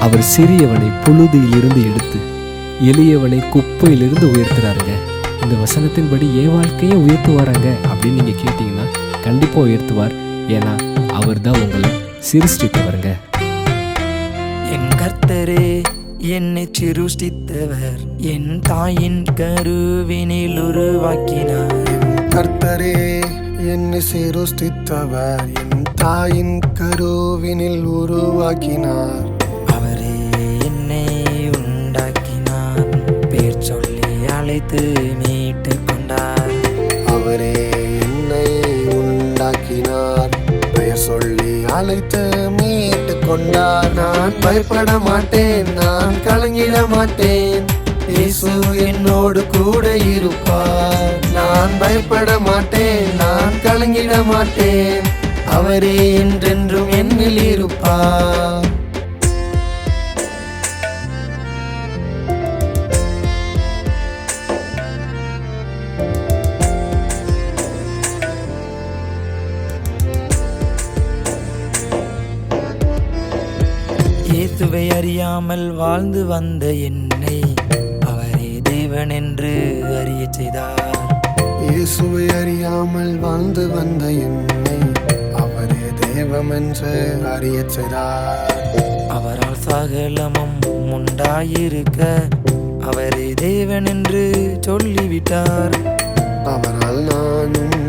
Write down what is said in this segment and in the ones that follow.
அவர் சிறியவனை புழுதியிலிருந்து எடுத்து எளியவனை குப்பையிலிருந்து உயர்த்துறாருங்க. இந்த வசனத்தின்படி என் வாழ்க்கையை உயர்த்துவாராங்க அப்படின்னு நீங்க கேட்டீங்கன்னா கண்டிப்பா உயர்த்துவார். ஏன்னா அவர் தான் உங்களை சிருஷ்டித்தவருங்க. என் கர்த்தரே என்னை சிருஷ்டித்தவர். என் தாயின் கருவினில் உருவாக்கினார். கர்த்தரே என்னை சிருஷ்டித்தவர். என் தாயின் கருவினில் உருவாக்கினார். அழைத்து மீட்டு கொண்டார். அவரே என்னை உண்டாக்கினார். பெயர் சொல்லி அழைத்து மீட்டு கொண்டார். நான் பயப்பட மாட்டேன் நான் கலங்கிட மாட்டேன். இயேசு என்னோடு கூட இருப்பார். நான் பயப்பட மாட்டேன் நான் கலங்கிட மாட்டேன். அவரே என்றென்றும் என்னில் இருப்பார். இயேசுவை அறியாமல் வாழ்ந்து வந்த என்னை அவரே தேவன் என்று அறியச் செய்தார். இயேசுவை அறியாமல் வாழ்ந்து வந்த என்னை அவரே தெய்வம் என்று அறியச் செய்தார். அவரால் சகலமும் உண்டாயிருக்க அவரே தேவன் என்று சொல்லிவிட்டார். அவரால் நானும்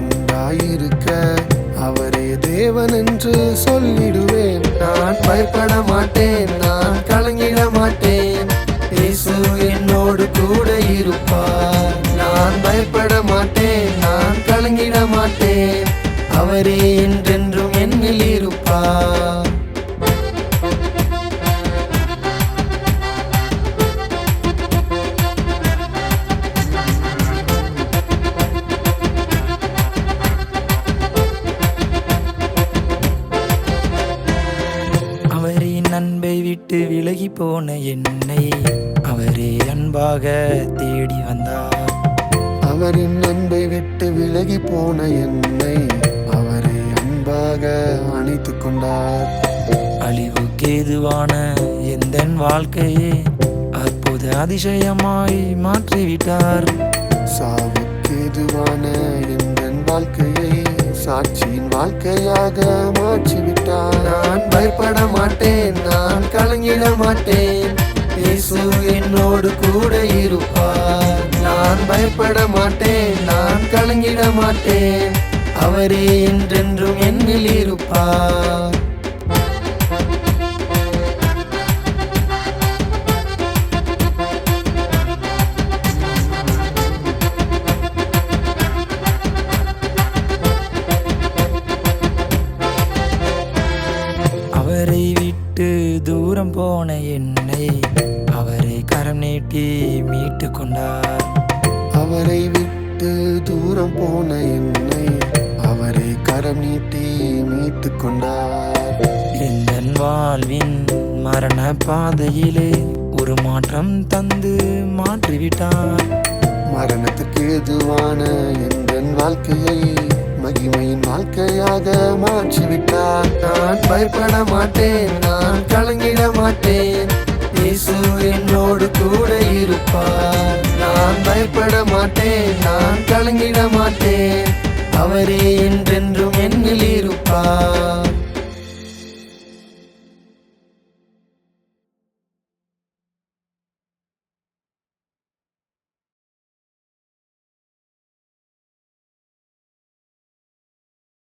உண்டாயிருக்க அவரே தேவன் என்று சொல்லிடுவேன் நான் பயப்பட மாட்டேன் நான் கலங்கிட மாட்டேன். இயேசு என்னோடு கூட இருப்பார். நான் பயப்பட மாட்டேன் நான் கலங்கிட மாட்டேன். அவரே என்றென்றும் என்னில் இருப்பார். விட்டு விலகி போன என்னை அவரே அன்பாக தேடி வந்தார் அவரின் அன்பை விட்டு விலகி போன என்னை அவரை அன்பாக அணைத்துக் கொண்டார். அழிவுக்கு ஏதுவான எந்த வாழ்க்கையே அற்புத அதிசயமாய் மாற்றிவிட்டார். சாவுக்கு எதுவான எந்த வாழ்க்கையை சாட்சியின் வாழ்க்கையாக மாற்றிவிட்டார். நான் பயப்பட மாட்டேன் நான் கலங்கிட மாட்டேன். இயேசு என்னோடு கூட இருப்பார். நான் பயப்பட மாட்டேன் நான் கலங்கிட மாட்டேன். அவரே என்றென்றும் என்னில் இருப்பார். தூரம் போன என்னை அவரை கரம் நீட்டி மீட்டு கொண்டார். அவரை விட்டு தூரம் போன என்னை அவரை கரம் நீட்டி மீட்டு கொண்டார். எந்த வாழ்வின் மரண பாதையிலே ஒரு மாற்றம் தந்து மாற்றிவிட்டார். மரணத்துக்கு எதுவான எந்த வாழ்க்கையை மகிமையின் வாழ்க்கையாக மாற்றிவிட்டார். நான் பயப்பட மாட்டேன் நான் கலங்கிட மாட்டேன். இயேசு என்னோடு கூட இருப்பார். நான் பயப்பட மாட்டேன் நான் கலங்கிட மாட்டேன். அவரே என்றென்று